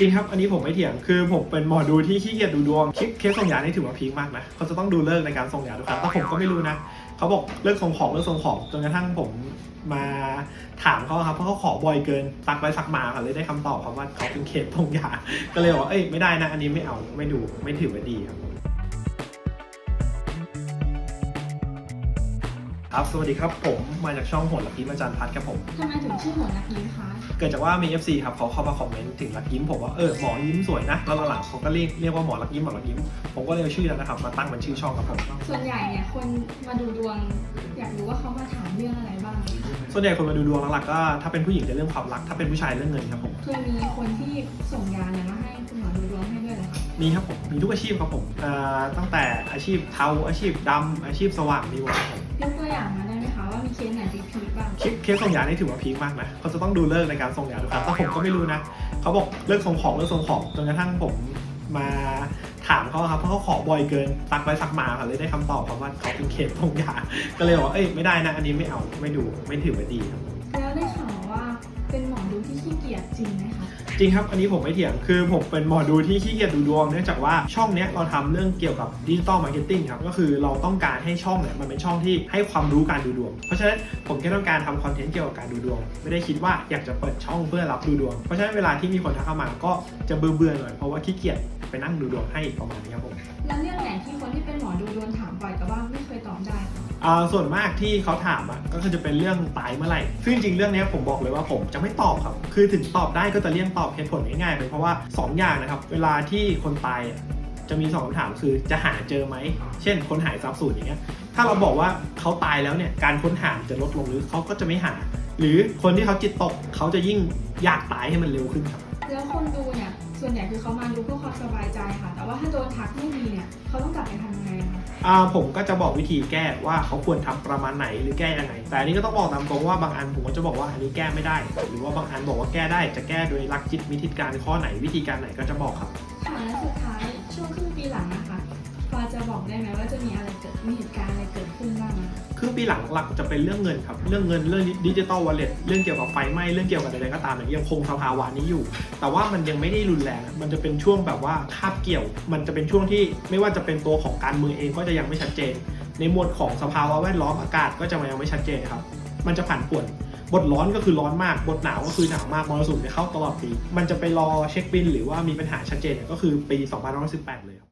จริงครับ อันนี้ผมไม่เถียง คือผมเป็นหมอดูที่ขี้เกียจดูดวง คลิปเคสส่งยานี่ถือว่าพีคมากนะ เขาจะต้องดูเลิกในการส่งยาทุกครั้งแต่ผมก็ไม่รู้นะ เขาบอกเลิกส่งของเลิกส่งของจนกระทั่งผมมาถามเขาครับ เพราะเขาขอบ่อยเกินสักไปสักมาค่ะเลยได้คำตอบคำว่าเขาเป็นเคสส่งยา ก็เลยบอกว่าเอ้ยไม่ได้นะ อันนี้ไม่เอาไม่ดูไม่ถือว่าดีครับ ครับ สวัสดีครับผมมาจากช่องโหนลักยิ้มอาจารย์พัดครับผมทำไมถึงชื่อหัวนักยิ้มคะ เกิดจากว่ามี FC ครับเขาเข้ามาคอมเมนต์ถึงลักยิ้มผมว่าเออหมอยิ้มสวยนะ แล้วหลังๆเขาก็เรียกเรียกว่าหมอลักยิ้มหมอลักยิ้ม ผมก็เลยเอาชื่อนั้นนะครับมาตั้งเป็นชื่อช่องครับผม ส่วนใหญ่เนี่ยคนมาดูดวงอยากรู้ว่าเขามาถามเรื่องอะไรบ้าง ส่วนใหญ่คนมาดูดวงหลักๆก็ถ้าเป็นผู้หญิงจะเรื่องความรัก ถ้าเป็นผู้ชายเรื่องเงินครับผมเคยมีคนที่ส่งยาเนี่ยมาให้คุณหมอดูดวงให้ด้วยเหรอคะมีครับผม มีทุกอาชีพครับผมเอ่อตั้งแต่อาชีพเทาอาชีพดำอาชีพสว่างมีหมดครับผม สไหนพีคบ้างคลิปเคสส่งยานี่ถือว่าพีคมากนะเขาจะต้องดูเลิกในการส่งยาทุกครั้งแต่ผมก็ไม่รู้นะเขาบอกเลิกส่งของเลิกส่งของจนกระทั่งผมมาถามเขาครับเพราะเขาขอบ่อยเกินซักไปซักมาค่ะเลยได้คำตอบคำว่าเขาเป็นเคสส่งยาก็เลยบอกว่าเอ้ยไม่ได้นะอันนี้ไม่เอาไม่ดูไม่ถือว่าดีครับ เกียจจริงไหมคะ จริงครับ อันนี้ผมไม่เถียง คือผมเป็นหมอดูที่ขี้เกียจดูดวง เนื่องจากว่าช่องเนี้ยเราทำเรื่องเกี่ยวกับดิจิตอลมาร์เก็ตติ้งครับ ก็คือเราต้องการให้ช่องเนี่ยมันเป็นช่องที่ให้ความรู้การดูดวง เพราะฉะนั้นผมแค่ต้องการทำคอนเทนต์เกี่ยวกับการดูดวง ไม่ได้คิดว่าอยากจะเปิดช่องเพื่อรับดูดวง เพราะฉะนั้นเวลาที่มีคนทักเข้ามาก็จะเบื่อๆหน่อย เพราะว่าขี้เกียจไปนั่งดูดวงให้ประมาณนี้ครับผม แล้วเรื่องไหนที่คนที่เป็น ส่วนมากที่เขาถามอะก็คือจะเป็นเรื่องตายเมื่อไหร่ซึ่งจริงเรื่องนี้ผมบอกเลยว่าผมจะไม่ตอบครับ คือถึงตอบได้ก็จะเลี่ยงตอบเหตุผลง่ายๆเลยเพราะว่าสองอย่างนะครับ เวลาที่คนตายจะมีสองคำถามคือจะหาเจอไหม เช่น คนหายทรัพย์สูญอย่างเงี้ย ถ้าเราบอกว่าเขาตายแล้วเนี่ย การค้นหาจะลดลงหรือเขาก็จะไม่หา หรือคนที่เขาจิตตกเขาจะยิ่งอยากตายให้มันเร็วขึ้นครับ แล้วคนดูเนี่ย ส่วนใหญ่คือเขามาดูเพื่อค วามสบายใจค่ะแต่ว่าถ้าโดนทักไม่ดีเนี่ยเขาต้องกลับไปทำยังไงอะคะอ่าผมก็จะบอกวิธีแก้ว่าเขาควรทำประมาณไหนหรือแก้ยังไง แต่อันนี้ก็ต้องบอกตามตรงว่าบางอันผมก็จะบอกว่าอันนี้แก้ไม่ได้ หรือว่าบางอันบอกว่าแก้ได้จะแก้โดยหลักจิตวิธีการข้อไหนวิธีการไหนก็จะบอกครับค่ะและสุดท้ายช่วงครึ่งปีหลังนะคะพอจะบอกได้ไหมว่าจะมีอะไรเกิดมีเหตุการณ์อะไรเกิดขึ้นบ้างอะ ครึ่งปีหลังหลักจะเป็นเรื่องเงินครับ เรื่องเงินเรื่องดิจิตอลวอลเล็ตเรื่องเกี่ยวกับไฟไหม้เรื่องเกี่ยวกับอะไรก็ตามเนี่ยยังคงสภาวะนี้อยู่ แต่ว่ามันยังไม่ได้รุนแรง มันจะเป็นช่วงแบบว่าคาบเกี่ยว มันจะเป็นช่วงที่ไม่ว่าจะเป็นตัวของการเมืองเองก็จะยังไม่ชัดเจน ในหมวดของสภาวะแวดล้อมอากาศก็จะยังไม่ชัดเจนครับ มันจะผันผวนบทร้อนก็คือร้อนมาก บทหนาวก็คือหนาวมากมรสุมเนี่ยเข้าตลอดปี มันจะไปรอเช็คบินหรือว่ามีปัญหาชัดเจนก็คือปี2518 เลยครับ